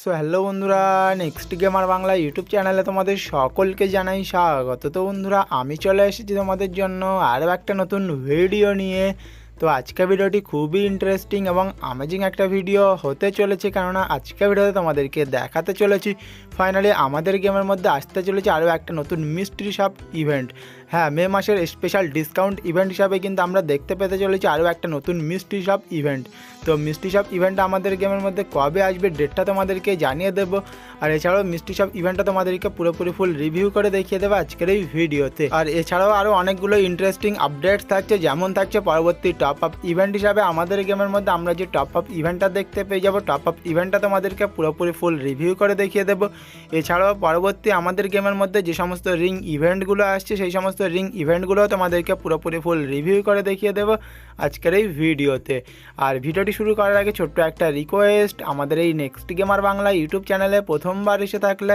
So hello বন্ধুরা next gamer Bangla YouTube চ্যানেলে তোমাদের সকলকে জানাই স্বাগত। তো বন্ধুরা, আমি চলে এসেছি তোমাদের জন্য আরও একটা নতুন ভিডিও নিয়ে। তো আজকের ভিডিওটি খুবই ইন্টারেস্টিং এবং আমেজিং একটা ভিডিও হতে চলেছে, কেননা আজকের ভিডিওতে তোমাদেরকে দেখাতে চলেছি। ফাইনালি আমাদের গেমের মধ্যে আসতে চলেছে আরও একটা নতুন মিস্ট্রি শপ ইভেন্ট হ্যাঁ মে মাসের স্পেশাল ডিসকাউন্ট ইভেন্ট হিসাবে কিন্তু আমরা দেখতে পেতে চলেছি আরও একটা নতুন মিষ্টি শপ ইভেন্ট তো মিষ্টি শপ ইভেন্টটা আমাদের গেমের মধ্যে কবে আসবে ডেটটা তোমাদেরকে জানিয়ে দেবো। আর এছাড়াও মিষ্টি শপ ইভেন্টটা তোমাদেরকে পুরোপুরি ফুল রিভিউ করে দেখিয়ে দেবো আজকের এই ভিডিওতে। আর এছাড়াও আরও অনেকগুলো ইন্টারেস্টিং আপডেটস থাকছে, যেমন থাকছে পরবর্তী টপ আপ ইভেন্ট হিসাবে আমাদের গেমের মধ্যে আমরা যে টপ আপ ইভেন্টটা দেখতে পেয়ে যাব টপ আপ ইভেন্টটা তোমাদেরকে পুরোপুরি ফুল রিভিউ করে দেখিয়ে দেবো। এছাড়াও পরবর্তী আমাদের গেমের মধ্যে যে সমস্ত রিং ইভেন্টগুলো আসছে, সেই সমস্ত রিং ইভেন্টগুলো তোমাদেরকে পুরোপুরি ফুল রিভিউ করে দেখিয়ে দেবো আজকের এই ভিডিওতে। আর ভিডিওটি শুরু করার আগে ছোট্ট একটা রিকোয়েস্ট আমাদের এই নেক্সট গেমার বাংলা ইউটিউব চ্যানেলে প্রথমবার এসে থাকলে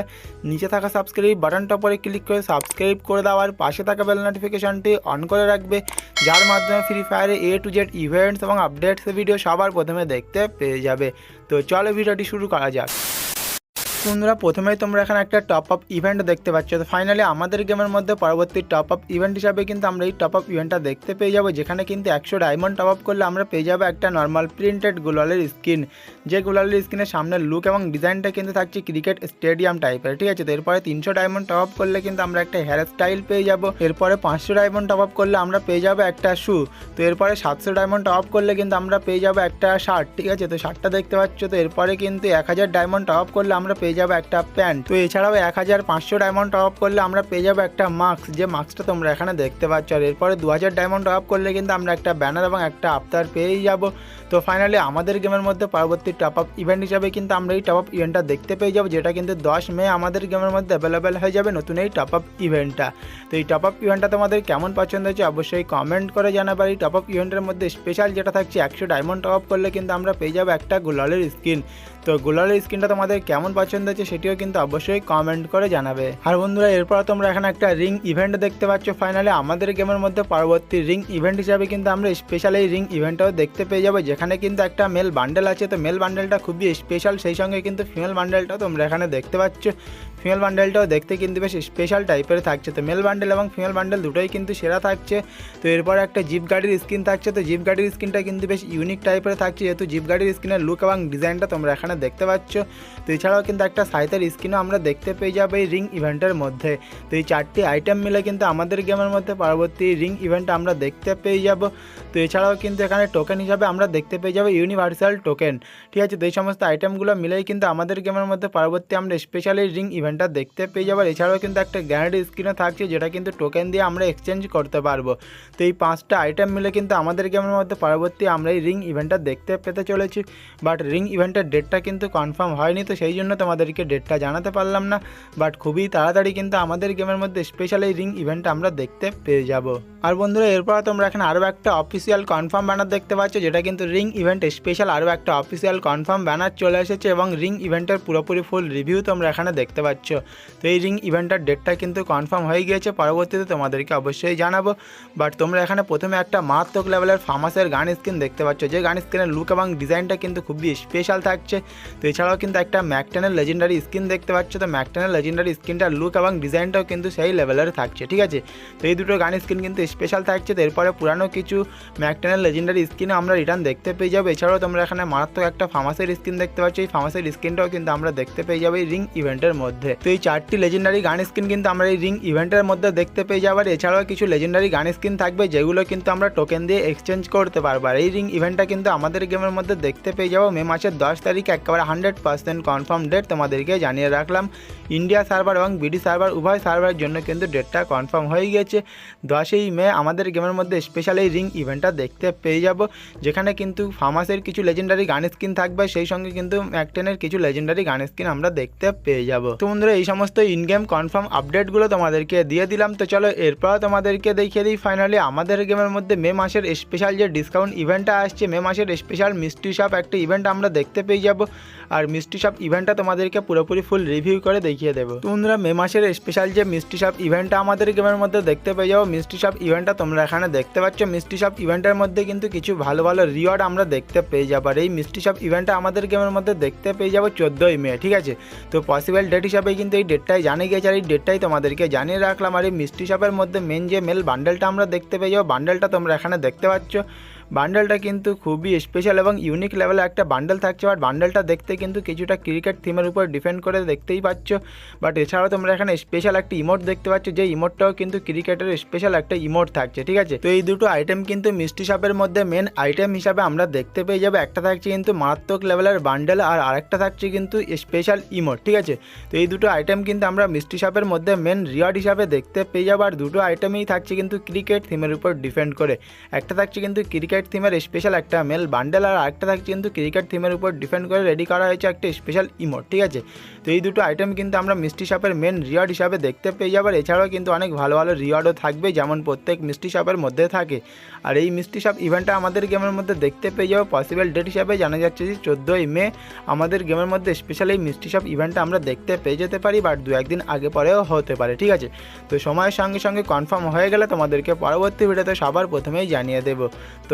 নিচে থাকা সাবস্ক্রাইব বাটনটা উপরে ক্লিক করে সাবস্ক্রাইব করে দেওয়ার পাশে থাকা বেল নোটিফিকেশনটি অন করে রাখবে, যার মাধ্যমে ফ্রি ফায়ারে এ টু জেড ইভেন্টস এবং আপডেটস ভিডিও সবার প্রথমে দেখতে পেয়ে যাবে। তো চলো ভিডিওটি শুরু করা যাক। বন্ধুরা, প্রথমেই তোমরা এখানে একটা টপ আপ ইভেন্ট দেখতে পাচ্ছ। তো ফাইনালি আমাদের গেমের মধ্যে পরবর্তী টপ আপ ইভেন্ট হিসাবে কিন্তু আমরা এই টপ আপ ইভেন্টটা দেখতে পেয়ে যাব, যেখানে কিন্তু একশো ডায়মন্ড টপ আপ করলে আমরা পেয়ে যাব একটা নর্মাল প্রিন্টেড গোলালের স্কিন যে গোলালের স্কিনের সামনের লুক এবং ডিজাইনটা কিন্তু থাকছে ক্রিকেট স্টেডিয়াম টাইপের ঠিক আছে? তো এরপরে তিনশো ডায়মন্ড টপ আপ করলে কিন্তু আমরা একটা হেয়ার স্টাইল পেয়ে যাব। এরপরে পাঁচশো ডায়মন্ড টপ আপ করলে আমরা পেয়ে যাব একটা শু তো এরপরে সাতশো ডায়মন্ড টপ আপ করলে কিন্তু আমরা পেয়ে যাব একটা শার্ট ঠিক আছে? তো শার্টটা দেখতে পাচ্ছ, তো এরপরে কিন্তু এক হাজার ডায়মন্ড টপ আপ করলে আমরা পেয়ে যাব একটা প্যান্ট। তো এছাড়াও এক হাজার পাঁচশো ডায়মন্ড টপ আপ করলে আমরা পেয়ে যাব একটা মাস্ক যে মাস্কটা তোমরা এখানে দেখতে পাচ্ছ। আর এরপরে দু হাজার ডায়মন্ড টপ আপ করলে কিন্তু আমরা একটা ব্যানার এবং একটা আফতার পেয়েই যাব। তো ফাইনালি আমাদের গেমের মধ্যে পরবর্তী টপ আপ ইভেন্ট হিসাবে কিন্তু আমরা এই টপ আপ ইভেন্টটা দেখতে পেয়ে যাব, যেটা কিন্তু দশ মে আমাদের গেমের মধ্যে অ্যাভেলেবেল হয়ে যাবে নতুন এই টপ আপ ইভেন্টটা তো এই টপ আপ ইভেন্টটা তোমাদের কেমন পছন্দ হয়েছে অবশ্যই কমেন্ট করে জানাবে। এই টপ আপ ইভেন্টের মধ্যে স্পেশাল যেটা থাকছে, একশো ডায়মন্ড টপ আপ করলে কিন্তু আমরা পেয়ে যাব একটা গোলালের স্কিন তো গোলালের স্কিনটা তোমাদের কেমন পছন্দ হচ্ছে সেটিও কিন্তু অবশ্যই কমেন্ট করে জানাবে। আর বন্ধুরা, এরপর তোমরা এখানে একটা রিং ইভেন্ট দেখতে পাচ্ছ। ফাইনালি আমাদের গেমের মধ্যে পরবর্তী রিং ইভেন্ট হিসাবে কিন্তু আমরা স্পেশাল এই রিং ইভেন্টটাও দেখতে পেয়ে যাব, যেখানে কিন্তু একটা মেল বান্ডেল আছে। তো মেল বান্ডেলটা খুবই স্পেশাল সেই সঙ্গে কিন্তু ফিমেল বান্ডেলটাও তোমরা এখানে দেখতে পাচ্ছ। ফিমেল বান্ডেলটাও দেখতে কিন্তু বেশ স্পেশাল টাইপের থাকছে। তো মেল বান্ডেল এবং ফিমেল বান্ডেল দুটোই কিন্তু সেরা থাকছে। তো এরপর একটা জিপ গাড়ির স্কিন থাকছে। তো জিপ গাড়ির স্কিনটা কিন্তু বেশ ইউনিক টাইপের থাকছে। যেহেতু জিপ গাড়ির স্কিনের লুক এবং ডিজাইনটা তোমরা এখানে দেখতে পাচ্ছ। তো এছাড়াও কিন্তু একটা সাইতের স্কিনও আমরা দেখতে পেয়ে যাব এই রিং ইভেন্টের মধ্যে। তো এই চারটি আইটেম মিলে কিন্তু আমাদের গেমের মধ্যে পরবর্তী রিং ইভেন্ট আমরা দেখতে পেয়ে যাব। তো এছাড়াও কিন্তু এখানে টোকেন হিসাবে আমরা দেখতে পেয়ে যাব ইউনিভার্সাল টোকেন ঠিক আছে, তো এই সমস্ত আইটেমগুলো মিলেই কিন্তু আমাদের গেমের মধ্যে পরবর্তী আমরা স্পেশালি রিং ইভেন্টটা দেখতে পেয়ে যাব। এছাড়াও কিন্তু একটা গ্যারান্টি স্ক্রিনও থাকছে যেটা কিন্তু টোকেন দিয়ে আমরা এক্সচেঞ্জ করতে পারব। তো এই পাঁচটা আইটেম মিলে কিন্তু আমাদের গেমের মধ্যে পরবর্তী আমরা এই রিং ইভেন্টটা দেখতে পেতে চলেছি। বাট রিং ইভেন্টের ডেটটা কিন্তু কনফার্ম হয়নি, তো সেই জন্য তোমাদেরকে ডেটটা জানাতে পারলাম না। বাট খুবই তাড়াতাড়ি কিন্তু আমাদের গেমের মধ্যে স্পেশাল এই রিং ইভেন্টটা আমরা দেখতে পেয়ে যাব। আর বন্ধুরা, এরপর তোমরা এখানে আরও একটা অফিসিয়াল কনফার্ম ব্যানার দেখতে পাচ্ছ, যেটা কিন্তু রিং ইভেন্ট স্পেশাল আরও একটা অফিসিয়াল কনফার্ম ব্যানার চলে এসেছে এবং রিং ইভেন্টের পুরোপুরি ফুল রিভিউ তোমরা এখানে দেখতে পাচ্ছ। তো এই রিং ইভেন্টের ডেটটা কিন্তু কনফার্ম হয়ে গিয়েছে, পরবর্তীতে তোমাদেরকে অবশ্যই জানাব। বাট তোমরা এখানে প্রথমে একটা মারাত্মক লেভেলের ফার্মাসের গান স্ক্রিন দেখতে পাচ্ছ, যে গান স্কিনের লুক এবং ডিজাইনটা কিন্তু খুবই স্পেশাল থাকছে। তো এছাড়াও কিন্তু একটা ম্যাকটেনের লেজেন্ডারি স্কিন দেখতে পাচ্ছ। তো ম্যাকটেনের লেজেন্ডারি স্কিনটার লুক এবং ডিজাইনটাও কিন্তু সেই লেভেলের থাকছে, ঠিক আছে? তো এই দুটো গান স্কিন কিন্তু স্পেশাল থাকছে। তো এরপরে পুরানো কিছু ম্যাকটেনের লেজেন্ডারি স্কিনে আমরা রিটার্ন দেখতে পেয়ে যাব। এছাড়াও তোমরা এখানে মারাত্মক একটা ফার্মাসের স্কিন দেখতে পাচ্ছ। এই ফার্মাসের স্কিনটাও কিন্তু আমরা দেখতে পেয়ে যাব এই রিং ইভেন্টের মধ্যে। তো এই চারটি লেজেন্ডারি গান স্কিন কিন্তু আমরা এই রিং ইভেন্টের মধ্যে দেখতে পেয়ে যাব। আর এছাড়াও কিছু লেজেন্ডারি গান স্কিন থাকবে, যেগুলো কিন্তু আমরা টোকেন দিয়ে এক্সচেঞ্জ করতে পারব। আর এই রিং ইভেন্টটা কিন্তু আমাদের গেমের মধ্যে দেখতে পেয়ে যাব। মে মাসের দশ তারিখ একেবারে হান্ড্রেড পার্সেন্ট কনফার্ম ডেট তোমাদেরকে জানিয়ে রাখলাম। ইন্ডিয়া সার্ভার এবং বিডি সার্ভার উভয় সার্ভারের জন্য কিন্তু ডেটটা কনফার্ম হয়ে গিয়েছে। দশই মে আমাদের গেমের মধ্যে স্পেশাল এই রিং ইভেন্টটা দেখতে পেয়ে যাব, যেখানে কিন্তু ফার্মাসের কিছু লেজেন্ডারি গান স্কিন থাকবে, সেই সঙ্গে কিন্তু ম্যাকটেনের কিছু লেজেন্ডারি গান স্কিন আমরা দেখতে পেয়ে যাব। তো বন্ধুরা, এই সমস্ত ইন গেম কনফার্ম আপডেটগুলো তোমাদেরকে দিয়ে দিলাম। তো চলো, এরপর তোমাদেরকে দেখিয়ে দিই ফাইনালি আমাদের গেমের মধ্যে মে মাসের স্পেশাল যে ডিসকাউন্ট ইভেন্টটা আসছে, মে মাসের স্পেশাল মিষ্টি শপ একটা ইভেন্ট আমরা দেখতে পেয়ে যাব। আর মিষ্টি শপ ইভেন্টটা তোমাদেরকে পুরোপুরি ফুল রিভিউ করে দেখিয়ে দেবো। তোমরা মে মাসের স্পেশাল যে মিষ্টি শপ ইভেন্টটা আমাদের গেমের মধ্যে দেখতে পেয়ে যাব। মিষ্টি শপ ইভেন্টটা তোমরা এখানে দেখতে পাচ্ছ। মিষ্টি শপ ইভেন্টের মধ্যে কিন্তু কিছু ভালো ভালো রিওয়ার্ড আমরা দেখতে পেয়ে যাব। আর এই মিষ্টি শপ ইভেন্টটা আমাদের গেমের মধ্যে দেখতে পেয়ে যাব চোদ্দোই মে, ঠিক আছে? তো পসিবল ডেট হিসাবে কিন্তু এই ডেটটাই জানিয়ে গেছে আর এই ডেটটাই তোমাদেরকে জানিয়ে রাখলাম। আর এই মিষ্টি শপের মধ্যে মেন যে মেল বান্ডেলটা আমরা দেখতে পেয়ে যাব বান্ডেলটা তোমরা এখানে দেখতে পাচ্ছ। বান্ডেলটা কিন্তু খুবই স্পেশাল এবং ইউনিক লেভেলে একটা বান্ডেল থাকছে। বাট বান্ডেলটা দেখতে কিন্তু কিছুটা ক্রিকেট থিমের উপর ডিপেন্ড করে দেখতেই পাচ্ছ। বাট এছাড়াও তোমরা এখানে স্পেশাল একটা ইমোট দেখতে পাচ্ছ, যে ইমোটটাও কিন্তু ক্রিকেটের স্পেশাল একটা ইমোট থাকছে, ঠিক আছে? তো এই দুটো আইটেম কিন্তু মিষ্টি শপের মধ্যে মেন আইটেম হিসাবে আমরা দেখতে পেয়ে যাব। একটা থাকছে কিন্তু মারাত্মক লেভেলের বান্ডেল আর আরেকটা থাকছে কিন্তু স্পেশাল ইমোট ঠিক আছে? তো এই দুটো আইটেম কিন্তু আমরা মিষ্টি শপের মধ্যে মেন রিওয়ার্ড হিসাবে দেখতে পেয়ে যাব। আর দুটো আইটেমই থাকছে কিন্তু ক্রিকেট থিমের উপর ডিপেন্ড করে। একটা থাকছে কিন্তু ক্রিকেট থিমের স্পেশাল একটা মেল বান্ডেল আর আরেকটা থাকছে কিন্তু ক্রিকেট থিমের উপর ডিপেন্ড করে রেডি করা হয়েছে একটা স্পেশাল ইমোট ঠিক আছে? তো এই দুটো আইটেম কিন্তু আমরা মিষ্টি শপের মেন রিওয়ার্ড হিসাবে দেখতে পেয়ে যাব। এছাড়াও কিন্তু অনেক ভালো ভালো রিওয়ার্ডও থাকবে, যেমন প্রত্যেক মিষ্টি শপের মধ্যে থাকে। আর এই মিষ্টি শপ ইভেন্টটা আমাদের গেমের মধ্যে দেখতে পেয়ে যাব পসিবল ডেট হিসাবে। জানা যাচ্ছে যে চোদ্দোই মে আমাদের গেমের মধ্যে স্পেশাল এই মিষ্টি শপ ইভেন্টটা আমরা দেখতে পেয়ে যেতে পারি বাট দু একদিন আগে পরেও হতে পারে, ঠিক আছে? তো সময়ের সঙ্গে সঙ্গে কনফার্ম হয়ে গেলে তোমাদেরকে পরবর্তী ভিডিওতে সবার প্রথমেই জানিয়ে দেবো। তো